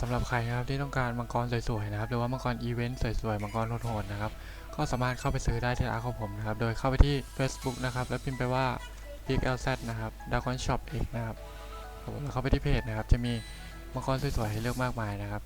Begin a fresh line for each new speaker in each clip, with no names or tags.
สำหรับใครนะครับที่ต้องการมังกรสวยๆนะครับหรือว่ามังกรอีเวนต์สวยๆมังกรโหดๆนะครับก็สามารถเข้าไปซื้อได้ที่ร้านของผมนะครับโดยเข้าไปที่ Facebook นะครับแล้วพิมพ์ไปว่า Big LZ นะครับ Dragon Shop X นะครับแล้วเข้าไปที่เพจนะครับจะมีมังกรสวยๆให้เลือกมากมายนะครับ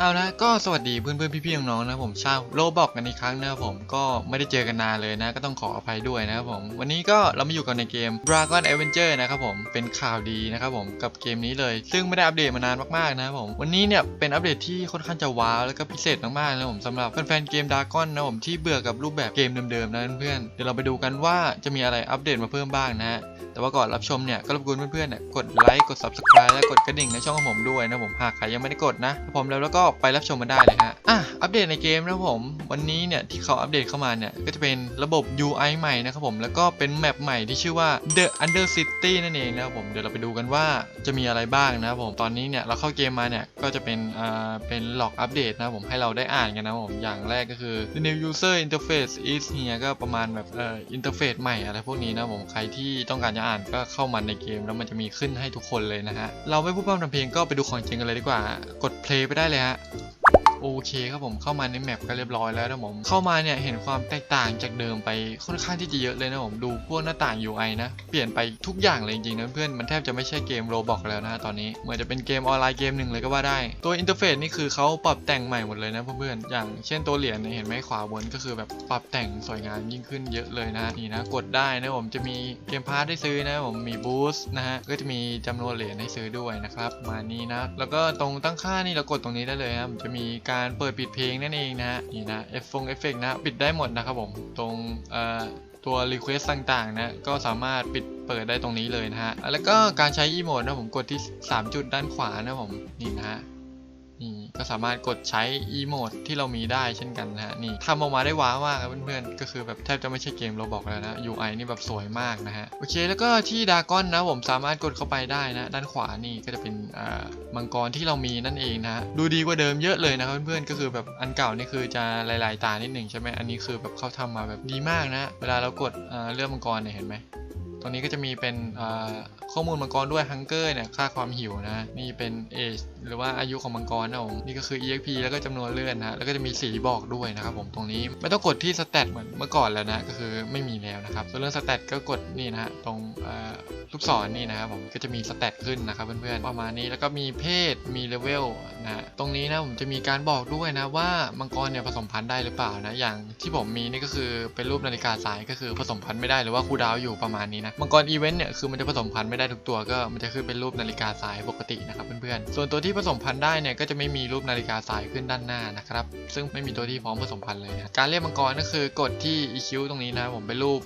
เอาละก็สวัสดีเพื่อนๆพี่ๆน้องๆนะผมชาวโลบอกกันอีกครั้งนะครับผมก็ไม่ได้เจอกันนานเลยนะ ก็ต้องขออภัยด้วยนะครับผมวันนี้ก็เรามาอยู่กันในเกม Dragon Avenger นะครับผมเป็นข่าวดีนะครับผมกับเกมนี้เลย ซึ่งไม่ได้อัปเดตมานานมากๆนะครับผมวันนี้เนี่ยเป็นอัปเดตที่ค่อนข้างจะว้าวแล้วก็พิเศษมากๆนะผมสำหรับแฟนๆเกม Dragon นะผมที่เบื่อกับรูปแบบเกมเดิมๆนะเพื่อนๆเดี๋ยวเราไปดูกันว่าจะมีอะไรอัปเดตมาเพิ่มบ้างนะฮะแต่ว่าก่อนรับชมเนี่ยก็รบกวนเพื่อนๆเนี่ยกดไลค์กด subscribe และกดกระดิ่งในช่องของผมด้วยนะผมหากใครยังไม่ได้กดนะผมแล้วแล้วก็ไปรับชมมาได้เลยฮะอะอัปเดตในเกมนะผม วันนี้เนี่ยที่เขาอัปเดตเข้ามาเนี่ยก็จะเป็นระบบ UI ใหม่นะครับผมแล้วก็เป็นแมปใหม่ที่ชื่อว่า The Under City นั่นเองนะครับผมเดี๋ยวเราไปดูกันว่าจะมีอะไรบ้างนะครับผมตอนนี้เนี่ยเราเข้าเกมมาเนี่ยก็จะเป็นอ่าเป็นหลอกอัปเดตนะครับผมให้เราได้อ่านกันนะครับผมอย่างแรกก็คือ The new user interface is here ก็ประมาณแบบเอ่ออินเทอร์เฟซใหม่อะไรพวกนี้นะครับผมใครที่ต้องการจะอ่านก็เข้ามาในเกมแล้วมันจะมีขึ้นให้ทุกคนเลยนะฮะเราไม่พูดพร่ำทำเพลงก็ไปดูของจริงกันเลยดีกว่า กดเพลย์ไปได้เลยฮะะ โอเคครับผมเข้ามาในแมปก็เรียบร้อยแล้วนะผมเข้ามาเนี่ยเห็นความแตกต่างจากเดิมไปค่อนข้างที่จะเยอะเลยนะผมดูพวกหน้าต่าง UI นะ เปลี่ยนไปทุกอย่างเลยจริงๆนะเพื่อนมันแทบจะไม่ใช่เกมโรบอกแล้วนะตอนนี้เหมือนจะเป็นเกมออนไลน์เกมหนึ่งเลยก็ว่าได้ ตัวอินเทอร์เฟซนี่คือเขาปรับแต่งใหม่หมดเลยนะเพื่อนๆอย่างเช่นตัวเหรียญเนี่ยเห็นไหมขวาบนก็คือแบบปรับแต่งสวยงามยิ่งขึ้นเยอะเลยนะนี่นะกดได้นะผมจะมีเกมพาร์ทได้ซื้อนะผมมีบูสต์นะฮะก็จะมีจำนวนเหรียญให้ซื้อด้วยนะครับมานี้นะแล้วก็ตรงตั้งค่านี่เรากดตรงนี้ได้เลยครับจะมีการเปิดปิดเพลงนั่นเองนะฮะนี่นะเอฟฟงเอฟเฟกนะปิดได้หมดนะครับผมตรงตัว Request ต่างๆนะก็สามารถปิดเปิดได้ตรงนี้เลยนะฮะแล้วก็การใช้อีโมดนะผมกดที่ 3 จุดด้านขวานะผมนี่นะฮะ นี่ก็สามารถกดใช้อีโมดที่เรามีได้เช่นกันนะฮะนี่ทำออกมาได้ว้าวมากครับเพื่อนๆก็คือแบบแทบจะไม่ใช่เกมเราบอกแล้วนะ UI นี่แบบสวยมากนะฮะโอเค แล้วก็ที่ดากอนนะผมสามารถกดเข้าไปได้นะ ด้านขวานี่ก็จะเป็นอ่ามังกรที่เรามีนั่นเองนะฮะดูดีกว่าเดิมเยอะเลยนะครับเพื่อนๆก็คือแบบอันเก่านี่คือจะลายๆตานิดหนึ่งใช่ไหมอันนี้คือแบบเขาทำมาแบบดีมากนะ เวลาเรากดเลื่อกมังกรเนี่ยเห็นไหมตรงนี้ก็จะมีเป็นข้อมูลมังกรด้วยฮังเกอร์เนี่ยค่าความหิวนะนี่เป็นเอจหรือว่าอายุของมังกรนะผมนี่ก็คือ exp แล้วก็จำนวนเลือดนะแล้วก็จะมีสีบอกด้วยนะครับผมตรงนี้ไม่ต้องกดที่สเตตเหมือนเมื่อก่อนแล้วนะก็คือไม่มีแล้วนะครับส่วนเรื่องสเตตก็กดนี่นะฮะตรงลูกศรนี่นะครับผมก็จะมีสเตตขึ้นนะครับเพื่อนๆประมาณนี้แล้วก็มีเพศมีเลเวลนะตรงนี้นะผมจะมีการบอกด้วยนะว่ามังกรเนี่ยผสมพันธุ์ได้หรือเปล่านะอย่างที่ผมมีนี่ก็คือเป็นรูปนาฬิกาทรายก็คือผสมพันธุ์ไม่ได้หรือว่าคูดาวอยู่ประมาณนี้นะมังกรอีเวนต์เนี่ยคือมันจะผสมพันธุ์ไม่ได้ทุกตัวก็มันจะขึ้นเป็นรูปนาฬิกาทรายปกตินะครับเพื่อนๆส่วนตัวที่ที่ผสมพันธุ์ได้เนี่ยก็จะไม่มีรูปนาฬิกาทรายขึ้นด้านหน้านะครับ ซึ่งไม่มีตัวที่พร้อมผสมพันธุ์เลยนะการเรียกมังกรก็คือกดที่ EQ ตรงนี้นะผมเป็นรูป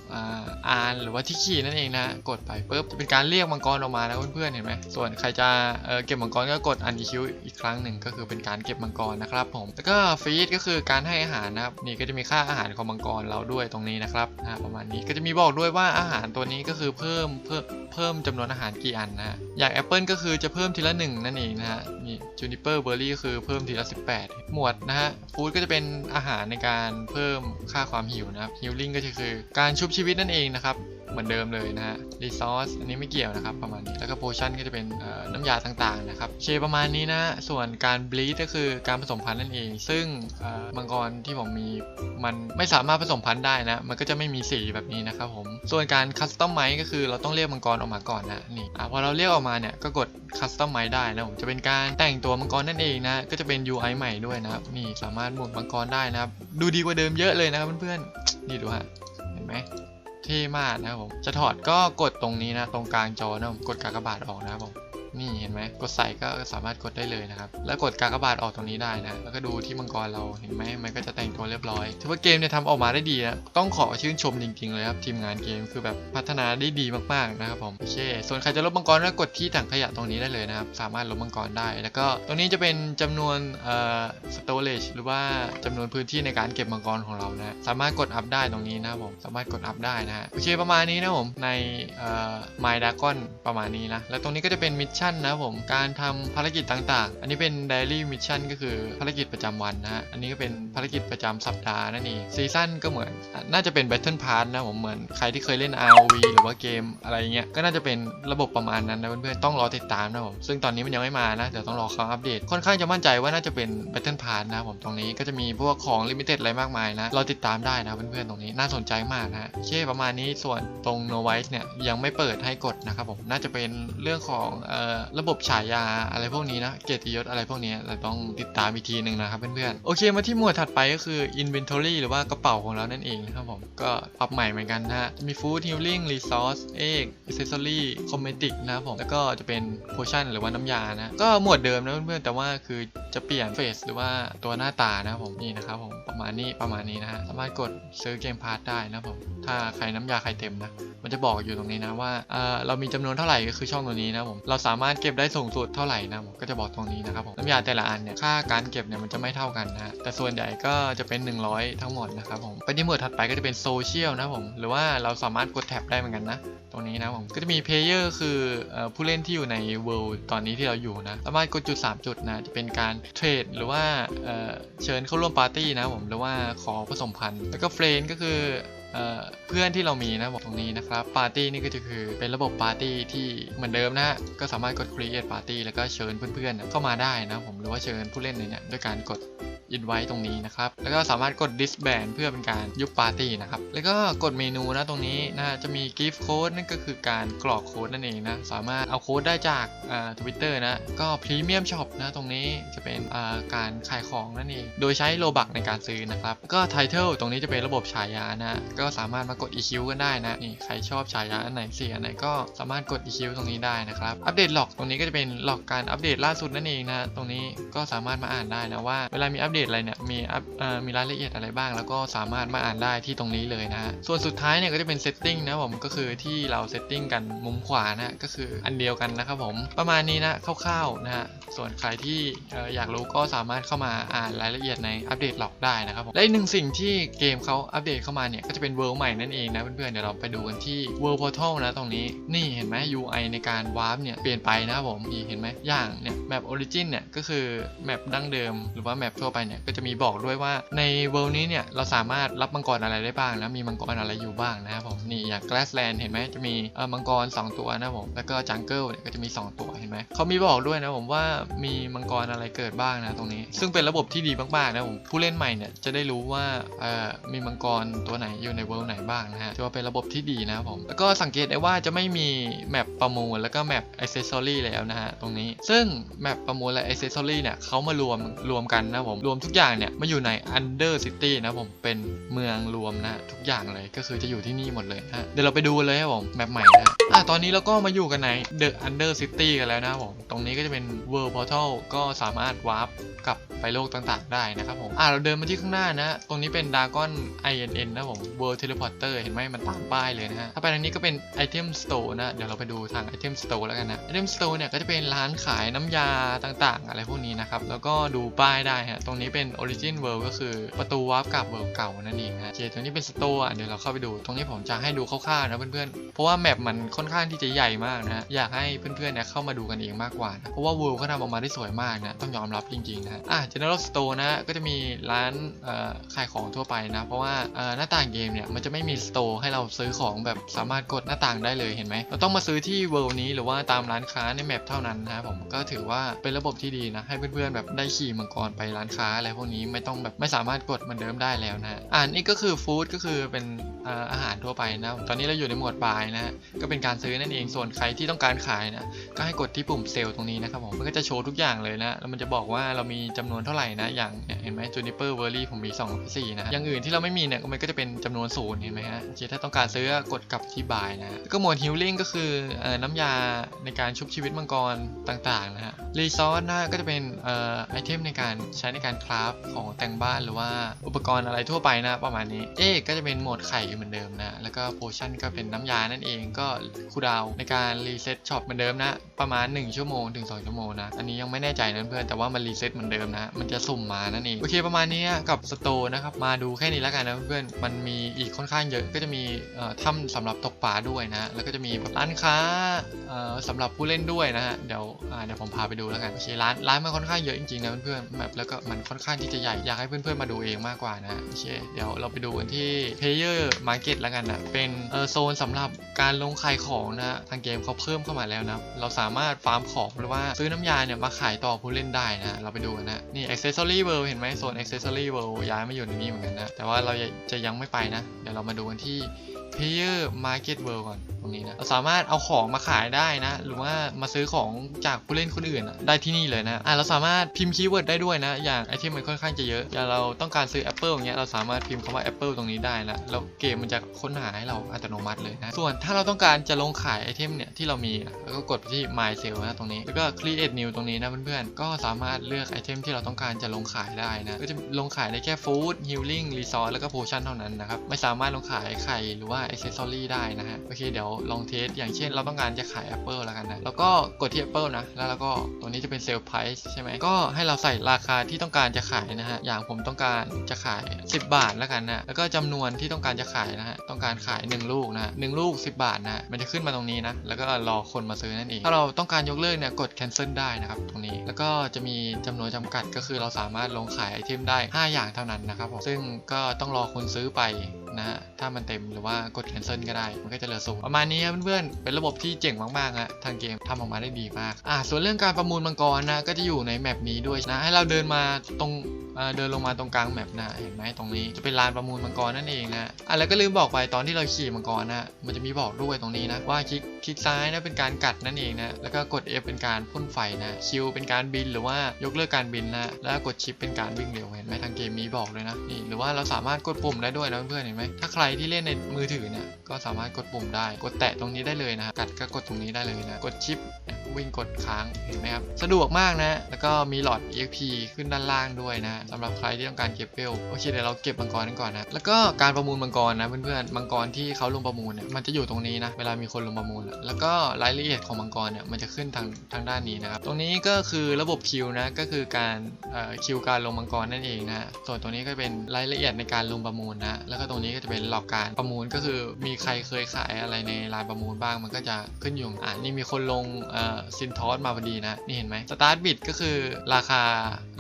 อ่านหรือว่าที่ขีนั่นเองนะกดไปปุ๊บจะเป็นการเรียกมังกรออกมานะเพื่อนๆเห็นไหมส่วนใครจะเเก็บมังกรก็กด un EQ อีกครั้งหนึ่งก็คือเป็นการเก็บมังกรนะครับผมแล้วก็ฟีดก็คือการให้อาหารนะครับนี่ก็จะมีค่าอาหารของมังกรเราด้วยตรงนี้นะครับประมาณนี้ก็จะมีบอกด้วยว่าอาหารตัวนี้ก็คือเพิ่มเพิ่มเพิ่มจำนวนอาหารกี่อันนะฮะอย่างแอปเปิลก็คือจะเพิ่มทีละหนึ่งนั่นเองนะฮะ นี่จูนิเปอร์เบอร์รี่คือเพิ่มทีละ 18 หมวดนะฮะฟู้ดก็จะเป็นอาหารในการเพิ่มค่าความหิวนะครับฮิลลิ่งก็จะคือการชุบชีวิตนั่นเองนะครับเหมือนเดิมเลยนะฮะรีซอสอันนี้ไม่เกี่ยวนะครับประมาณนี้แล้วก็โพชั่นก็จะเป็นน้ำยาต่างๆนะครับเชประมาณนี้นะ ส่วนการบลีดก็คือการผสมพันธุ์นั่นเอง ซึ่งมังกรที่ผมมีมันไม่สามารถผสมพันธุ์ได้นะ มันก็จะไม่มีสีแบบนี้นะครับผม ส่วนการคัสตอมไมซ์ก็คือเราต้องเรียกมังกรออกมาก่อนนะนี่อพอเราเรียกออกมาเนี่ยก็กดคัสตอมไมซ์ได้นะผมจะเป็นการแต่งตัวมังกรนั่นเองนะก็จะเป็น UI ใหม่ด้วยนะครับนี่สามารถหมุนมังกรได้นะครับดูดีกว่าเดิมเยอะเลยนะครับเพื่อนๆนี่ดูฮะเห็นไหม เท่มากนะครับผม จะถอดก็กดตรงนี้นะ ตรงกลางจอนะผม กดกากบาทออกนะครับผม นี่เห็นไหมกดใส่ก็สามารถกดได้เลยนะครับ แล้วกดกากบาทออกตรงนี้ได้นะ แล้วก็ดูที่มังกรเราเห็นไหมมันก็จะแต่งตัวเรียบร้อยถือว่าเกมเนี่ยทำออกมาได้ดีนะต้องขอชื่นชมจริงๆเลยครับทีมงานเกมคือแบบพัฒนาได้ดีมากๆนะครับผมโอเคส่วนใครจะลบมังกรก็กดที่ถังขยะตรงนี้ได้เลยนะครับสามารถลบมังกรได้ แล้วก็ตรงนี้จะเป็นจำนวนเอ่อ storage หรือว่าจำนวนพื้นที่ในการเก็บมังกรของเรานะสามารถกดอัพได้ตรงนี้นะครับผมสามารถกดอัพได้นะฮะโอเคประมาณนี้นะผมในเอ่อ My Dragon ประมาณนี้นะแล้วตรงนี้ก็จะเป็นมิชชั่นนะผมการทำภารกิจต่างๆ อันนี้เป็น daily mission ก็คือภารกิจประจำวันนะฮะอันนี้ก็เป็นภารกิจประจำสัปดาห์นั่นเองซีซั่นก็เหมือน น่าจะเป็น battle pass นะผมเหมือนใครที่เคยเล่น ROV หรือว่าเกมอะไรเงี้ยก็น่าจะเป็นระบบประมาณนั้นนะเพื่อนๆต้องรอติดตามนะผมซึ่งตอนนี้มันยังไม่มานะเดี๋ยวต้องรอเขาอัปเดตค่อนข้างจะมั่นใจว่าน่าจะเป็น battle pass นะครับผมตรงนี้ก็จะมีพวกของ limited อะไรมากมายนะเราติดตามได้นะเพื่อนๆตรงนี้น่าสนใจมากนะฮะโอเคประมาณนี้ส่วนตรง no white เนี่ยยังไม่เปิดให้กดนะครับผมน่าจะเป็นเรื่องของเอ่อระบบฉายาอะไรพวกนี้นะเกียรติยศอะไรพวกนี้เราต้องติดตามอีกทีหนึ่งนะครับเพื่อนๆโอเคมาที่หมวดถัดไปก็คือ inventory หรือว่ากระเป๋าของเรานั่นเองนะครับผมก็ปรับใหม่เหมือนกันนะฮะจะมี food healing resource egg accessory cosmetic นะครับผมแล้วก็จะเป็น potion หรือว่าน้ำยานะก็หมวดเดิมนะเพื่อนๆแต่ว่าคือจะเปลี่ยนเฟสหรือว่าตัวหน้าตานะครับผมนี่นะครับผม ประมาณนี้ประมาณนี้นะฮะสามารถกดซื้อเกมพาร์ทได้นะผมถ้าใครน้ำยาใครเต็มนะมันจะบอกอยู่ตรงนี้นะว่าเออเรามีจำนวนเท่าไหร่ก็คือช่องตัวนี้นะผมเราสามารถเก็บได้สูงสุดเท่าไหร่นะผมก็จะบอกตรงนี้นะครับผมน้ำยาแต่ละอันเนี่ยค่าการเก็บเนี่ยมันจะไม่เท่ากันนะแต่ส่วนใหญ่ก็จะเป็น 100 ทั้งหมดนะครับผมไปที่หมวดถัดไปก็จะเป็นโซเชียลนะผมหรือว่าเราสามารถกดแท็บได้เหมือนกันนะตรงนี้นะผมก็จะมีเพลเยอร์คือผู้เล่นที่อยู่ใน World ตอนนี้ที่เราอยู่นะสามารถกดจุด 3 จุดนะจะเป็นการเทรดหรือว่าเชิญเข้าร่วมปาร์ตี้นะผมหรือว่าขอผสมพันธุ์ แล้วก็เฟรนก็คือเพื่อนที่เรามีนะบอกตรงนี้นะครับปาร์ตี้นี่ก็จะคือเป็นระบบปาร์ตี้ที่เหมือนเดิมนะฮะก็สามารถกด create party แล้วก็เชิญเพื่อนๆเข้ามาได้นะผมหรือว่าเชิญผู้เล่นในเนี่ยด้วยการกด อินไว้ตรงนี้นะครับ แล้วก็สามารถกด disband เพื่อเป็นการยุบปาร์ตี้นะครับ แล้วก็กดเมนูนะตรงนี้นะจะมี gift code นั่นก็คือการกรอกโค้ดนั่นเองนะ สามารถเอาโค้ดได้จากทวิตเตอร์นะ ก็ premium shop นะตรงนี้จะเป็นอ่าการขายของนั่นเอง โดยใช้โลบักในการซื้อนะครับ ก็ title ตรงนี้จะเป็นระบบฉายานะ ก็สามารถมากด EQ กันได้นะ นี่ใครชอบฉายาอันไหนเสียอันไหนก็สามารถกด EQ ตรงนี้ได้นะครับ อัปเดตหลอกตรงนี้ก็จะเป็นหลอกการอัปเดตล่าสุดนั่นเองนะ ตรงนี้ก็สามารถมาอ่านได้นะว่าเวลามีอัปเดตอะไรเนี่ยมีอัปมีรายละเอียดอะไรบ้าง แล้วก็สามารถมาอ่านได้ที่ตรงนี้เลยนะฮะส่วนสุดท้ายเนี่ยก็จะเป็น setting นะผมก็คือที่เรา setting กันมุมขวานะก็คืออันเดียวกันนะครับผมประมาณนี้นะคร่าวๆนะฮะส่วนใครที่อยากรู้ก็สามารถเข้ามาอ่านรายละเอียดในอัปเดตหลอกได้นะครับผมและอีกหนึ่งสิ่งที่เกมเขาอัปเดตเข้ามาเนี่ยก็จะเป็นเวิร์ใหม่นั่นเองนะเพื่อนๆเดี๋ยวเราไปดูกันที่ World Portal นะตรงนี้นี่เห็นไหม UI ในการวาร์ปเนี่ยเปลี่ยนไปนะครับผมนี่เห็นไหมอย่างเนี่ยแมป Origin เนี่ยก็คือแมปดั้งเดิมหรือว่าแมปทั่วไปเนี่ยก็จะมีบอกด้วยว่าในเวลนี้เนี่ยเราสามารถรับมังกรอะไรได้บ้างนะมีมังกรอะไรอยู่บ้างนะครับผมนี่อย่าง Grassland เห็นไหมจะมีมังกร 2 ตัวนะครับผมแล้วก็ Jungle เนี่ยก็จะมี 2 ตัวเห็นไหมเขามีบอกด้วยนะผมว่ามีมังกรอะไรเกิดบ้างนะตรงนี้ ซึ่งเป็นระบบที่ดีมากๆนะผมผู้เล่นใหม่เนี่ยจะได้รู้ว่ามีมังกรตัวไหนอยู่ในเวิลด์ไหน บ้างนะฮะถือว่าเป็นระบบที่ดีนะครับผม แล้วก็สังเกตได้ว่าจะไม่มีแมปประมูลแล้วก็แมปอิเซสซอรี่แล้วนะฮะตรงนี้ ซึ่งแมปประมูลและอิเซสซอรี่เนี่ยเขามารวมรวมกันนะผม รวมทุกอย่างเนี่ยมาอยู่ใน Under City นะผมเป็นเมืองรวมนะทุกอย่างเลยก็คือจะอยู่ที่นี่หมดเลยฮะเดี๋ยวเราไปดูเลยครับผมแมปใหม่นะอะตอนนี้เราก็มาอยู่กันใน The Under City กันแล้วนะผมตรงนี้ก็จะเป็น World Portal ก็สามารถวาร์ปกลับไปโลกต่างๆ ได้นะครับผมอ่าเราเดินมาที่ข้างหน้านะ ตรงนี้เป็น Dragon INN นะผม World Teleport เห็นไหมมันตามป้ายเลยนะฮะ ถ้าไปทางนี้ก็เป็น Item Store นะ เดี๋ยวเราไปดูทาง Item Store แล้วกันนะ Item Store เนี่ยก็จะเป็นร้านขายน้ำยาต่างๆ อะไรพวกนี้นะครับ แล้วก็ดูป้ายได้ฮะ ตรงนี้เป็น Origin World ก็คือประตูวาร์ปกลับ World เก่านั่นเองนะโอเคตรงนี้เป็น Store อะเดี๋ยวเราเข้าไปดู ตรงนี้ผมจะให้ดูคร่าวๆนะเพื่อนๆ เพราะว่าแมปมันค่อนข้างที่จะใหญ่มากนะ อยากให้เพื่อนๆเนี่ยเข้ามาดูกันเองมากกว่านะเพราะว่า World เขาทำออกมาได้สวยมากนะ ต้องยอมรับจริงๆนะอะ General Store นะ ก็จะมีร้านขายของทั่วไปนะ เพราะว่าหน้าต่างเกมเนี่ยมันจะไม่มี Store ให้เราซื้อของแบบสามารถกดหน้าต่างได้เลยเห็นไหมเราต้องมาซื้อที่ World นี้หรือว่าตามร้านค้าในแมปเท่านั้นนะครับผมก็ถือว่าเป็นระบบที่ดีนะให้เพื่อนๆแบบได้ขี่มังกรไปร้านค้าอะไรพวกนี้ไม่ต้องแบบไม่สามารถกดเหมือนเดิมได้แล้วนะอ่านี่ก็คือฟู้ดก็คือเป็นอาหารทั่วไปนะตอนนี้เราอยู่ในหมวดบายนะฮะก็เป็นการซื้อนั่นเองส่วนใครที่ต้องการขายนะก็ให้กดที่ปุ่มเซลล์ตรงนี้นะครับผมมันก็จะโชว์ทุกอย่างเลยนะแล้วมันจะบอกว่าเรามีจำนวนเท่าไหร่นะอย่างเห็นไหมจูนิเปอร์เวอร์รี่ผมมี2 4นะฮะอย่างอื่นที่เราไม่มีเนี่ยมันก็จะเป็นจำนวนศูนย์เไหมฮะโอเคถ้าต้องการซื้อกดกลับที่บายนะก็หมวดฮิลลิ่งก็คืออน้ำยาในการชุบชีวิตมังกรต่างๆนะฮะรีซอสนะก็จะเป็นออไอเทมในการใช้ในการคราฟของแต่งบ้านหรือว่าอุปกรณ์อะไรทั่วไปนะประมาณนี้เอ๊ก็จะเป็นโหมดไข่เหมือนเดิมนะแล้วก็โพชั่นก็เป็นน้ำยานั่นเองก็คูดาวในการรีเซ็ตช็อปเหมือนเดิมนะประมาณ 1 ชั่วโมงถึง 2 ชั่วโมงนะอันนี้ยังไม่แน่ใจนะเพื่อนแต่ว่ามันรีเซ็ตเหมือนเดิมนะมันจะสุ่มมานั่นเองโอเคประมาณนี้กับสโตร์นะครับมาดูแค่นี้แล้วกันนะเพื่อนมันมีอีกค่อนข้างเยอะก็จะมีถ้ำสำหรับตกปลาด้วยนะแล้วก็จะมีแบบร้านค้าสำหรับผู้เล่นด้วยนะฮะเดี๋ยวเดี๋ยวผมพาไปดูแล้วกันโอเคร้านร้านมันค่อนข้างเยอะจริงๆนะเพื่อนๆแบบแล้วก็มันค่อนข้างที่จะใหญ่อยากให้เพื่อนๆมาดูเองมากกว่านะโอเคเดี๋ยวเราไปดูกันที่ Player Market แล้วกันนะเป็นโซนสำหรับการลงขายของนะฮะทางเกมเขาเพิ่มเข้ามาแล้วนะเราสามารถฟาร์มของหรือว่าซื้อน้ำยาเนี่ยมาขายต่อผู้เล่นได้นะเราไปดูกันนะนี่ Accessory World เห็นไหมโซน Accessory World ย้ายมาอยู่ในนี้เหมือนกันนะแต่ว่าเราจะยังไม่ไปนะเดี๋ยวเรามาดูกันที่ Player Market World ก่อนตรงนี้นะเราสามารถเอาของมาขายได้นะ หรือว่ามาซื้อของจากผู้เล่นคนอื่นได้ที่นี่เลยนะอะเราสามารถพิมพ์คีย์เวิร์ดได้ด้วยนะ อย่างไอเทมมันค่อนข้างจะเยอะอย่างเราต้องการซื้อ Apple อย่างเงี้ยเราสามารถพิมพ์คำว่า Apple ตรงนี้ได้นะแล้วเกมมันจะค้นหาให้เราอัตโนมัติเลยนะ ส่วนถ้าเราต้องการจะลงขายไอเทมเนี่ยที่เรามีนะแล้วก็กดไปที่ My Sale นะตรงนี้แล้วก็ Create New ตรงนี้นะเพื่อนๆก็สามารถเลือกไอเทมที่เราต้องการจะลงขายได้นะก็จะลงขายได้แค่ Food Healing Resource แล้วก็ Potion เท่านั้นนะครับไม่สามารถลงขายไข่หรือว่า Accessory ได้นะฮะ โอเคเดี๋ยวลองเทส อย่างเช่นเราต้องการจะขาย Apple แล้วกันนะ แล้วก็กดที่ Apple นะ แล้วเราก็ตรงนี้จะเป็น Sale Price ใช่ไหม ก็ให้เราใส่ราคาที่ต้องการจะขายนะฮะ อย่างผมต้องการจะขาย 10 บาทแล้วกันนะ แล้วก็จำนวนที่ต้องการจะขายนะฮะ ต้องการขาย 1 ลูกนะหนึ่งลูก 10 บาทนะ มันจะขึ้นมาตรงนี้นะ แล้วก็รอคนมาซื้อนั่นเอง ถ้าเราต้องการยกเลิกเนี่ยกด cancel ได้นะครับตรงนี้ แล้วก็จะมีจำนวนจำกัดก็คือเราสามารถลงขายไอเทมได้ 5 อย่างเท่านั้นนะครับผม ซึ่งก็ต้องรอคนซื้อไป นะฮะถ้ามันเต็มหรือว่ากด cancel ก็ได้ มันก็จะเหลือศูนย์ประมาณนี้ครับเพื่อนๆเป็นระบบที่เจ๋งมากๆฮะทางเกมทำออกมาได้ดีมากอ่าส่วนเรื่องการประมูลมังกรนะก็จะอยู่ในแมปนี้ด้วยนะให้เราเดินมาตรงเดินลงมาตรงกลางแมปนะเห็นไหมตรงนี้จะเป็นลานประมูลมังกรนั่นเองนะอะแล้วก็ลืมบอกไปตอนที่เราขี่มังกรนะมันจะมีบอกด้วยตรงนี้นะว่าคลิกคลิกซ้ายนะเป็นการกัดนั่นเองนะแล้วก็กด F เป็นการพ่นไฟนะคิวเป็นการบินหรือว่ายกเลิกการบินนะแล้วกดชิปเป็นการวิ่งเร็วเห็นไหมทางเกมมีบอกเลยนะนี่หรือว่าเราสามารถกดปุ่มได้ด้วยนะเพื่อนเห็นไหมถ้าใครที่เล่นในมือถือเนี่ยก็สามารถกดปุ่มได้ กดแตะตรงนี้ได้เลยนะกัดก็กดตรงนี้ได้เลยนะ กดชิปวิ่งกดค้างเห็นไหมครับสะดวกมากนะ แล้วก็มีหลอด EXP ขึ้นด้านล่างด้วยนะสำหรับใครที่ต้องการเก็บเวลโอเคเดี๋ยวเราเก็บมังกรกันก่อนนะแล้วก็การประมูลมังกรนะเพื่อนๆมังกรที่เขาลงประมูลเนี่ยมันจะอยู่ตรงนี้นะเวลามีคนลงประมูล แล้วก็รายละเอียดของมังกรเนี่ยมันจะขึ้นทางทางด้านนี้นะครับตรงนี้ก็คือระบบคิวนะก็คือการเอ่อคิวการลงมังกรนั่นเองนะส่วนตรงนี้ก็เป็นรายละเอียดในการลงประมูลนะแล้วก็ตรงนี้ก็จะเป็นหลอกการประมูลก็คือมีใครเคยขายอะไรในลานประมูลบ้าง มันก็จะขึ้นอยู่อ่านี่มีคนลงเอ่อซินทอสมาพอดีนะ นี่เห็นไหมสตาร์ทบิดก็คือราคา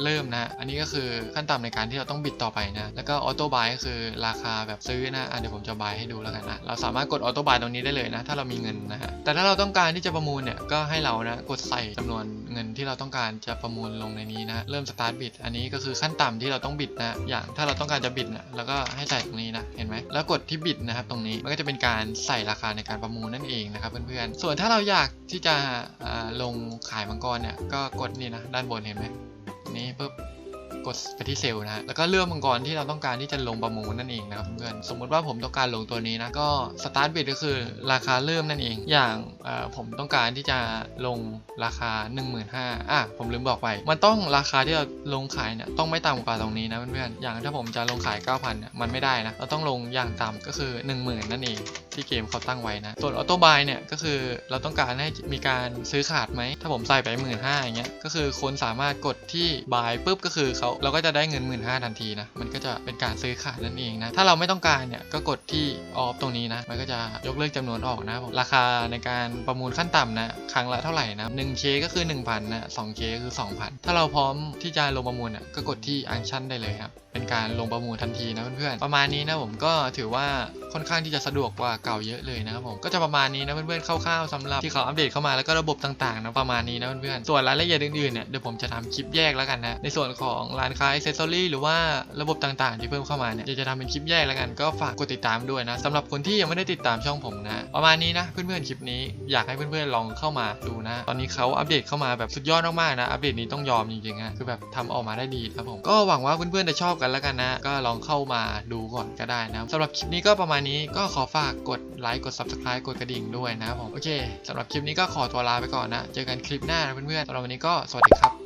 เริ่มนะ อันนี้ก็คือขั้นต่ำในการที่เราต้องบิดต่อไปนะ แล้วก็ออโต้บายก็คือราคาแบบซื้อนะอะเดี๋ยวผมจะบายให้ดูแล้วกันนะ เราสามารถกดออโต้บายตรงนี้ได้เลยนะ ถ้าเรามีเงินนะฮะ แต่ถ้าเราต้องการที่จะประมูลเนี่ย ก็ให้เรานะ กดใส่จำนวนเงินที่เราต้องการจะประมูลลงในนี้นะ เริ่มสตาร์ทบิด อันนี้ก็คือขั้นต่ำที่เราต้องบิดนะ อย่างถ้าเราต้องการจะบิดนะแล้วก็ให้ใส่ตรงนี้นะ เห็นไหมแล้วกดที่บิดนะครับตรงนี้ มันก็จะเป็นการใส่ราคาในการประมูลนั่นเองนะครับเพื่อนๆ ส่วนถ้าเราอยากที่จะลงขายมังกรเนี่ยก็กดนี่นะด้านบนเห็นไหมนี่ปุ๊บ กดไปที่เซลล์นะฮะแล้วก็เลือกมังกรที่เราต้องการที่จะลงประมูลนั่นเองนะครับเพื่อนสมมุติว่าผมต้องการลงตัวนี้นะก็สตาร์ทบิดก็คือราคาเริ่มนั่นเอง อย่างผมต้องการที่จะลงราคา 15,000อะผมลืมบอกไป มันต้องราคาที่เราลงขายเนี่ยต้องไม่ต่ำกว่าตรงนี้นะเพื่อนๆอย่างถ้าผมจะลงขาย 9,000เนี่ยมันไม่ได้นะเราต้องลงอย่างต่ำก็คือ 10,000 นั่นเองที่เกมเขาตั้งไว้นะส่วนออโต้บายเนี่ยก็คือเราต้องการให้มีการซื้อขาดไหมถ้าผมใส่ไป 15,000อย่างเงี้ยก็คือคนสามารถกดที่บายปุ๊บก็คือเขาเราก็จะได้เงิน 15,000ทันทีนะ มันก็จะเป็นการซื้อขาดนั่นเองนะ ถ้าเราไม่ต้องการเนี่ยก็กดที่ออฟตรงนี้นะ มันก็จะยกเลิกจำนวนออกนะผมราคาในการประมูลขั้นต่ำนะ ครั้งละเท่าไหร่นะ1เคก็คือ 1,000 นะ2เคก็คือ 2,000 ถ้าเราพร้อมที่จะลงประมูลเนี่ยก็กดที่อังชั่นได้เลยครับ เป็นการลงประมูลทันทีนะเพื่อนๆ ประมาณนี้นะผมก็ถือว่าค่อนข้างที่จะสะดวกกว่าเก่าเยอะเลยนะครับผม ก็จะประมาณนี้นะเพื่อนๆ คร่าวๆสำหรับที่เขาอัปเดตเข้ามาแล้วก็ระบบต่างๆนะประมาณนี้นะเพื่อนๆ ส่วนรายละเอียดอื่นๆเนี่ยเดี๋ยวผมจะทำคลิปแยกแล้วกันนะ ในส่วนของร้านค้าอิเซอรี่หรือว่าระบบต่างๆ ที่เพิ่มเข้ามาเนี่ยจะทำเป็นคลิปแยกแล้วกันก็ฝากกดติดตามด้วยนะสำหรับคนที่ยังไม่ได้ติดตามช่องผมนะประมาณนี้นะเพื่อนๆคลิปนี้อยากให้เพื่อนๆลองเข้ามาดูนะ ตอนนี้เขาอัปเดตเข้ามาแบบสุดยอดมากๆนะอัปเดตนี้ต้องยอมจริงๆอะคือแบบทำออกมาได้ดีครับผมก็หวังว่าเพื่อนๆจะชอบกันแล้วกันนะ ก็ลองเข้ามาดูก่อนก็ได้นะสำหรับคลิปนี้ก็ประมาณนี้ก็ขอฝากกดไลค์กด subscribe กดกระดิ่งด้วยนะผมโอเคสำหรับคลิปนี้ก็ขอตัวลาไปก่อนนะ เจอกันคลิปหน้านะเพื่อนๆสำหรับวันนี้ก็สวัสดีครับ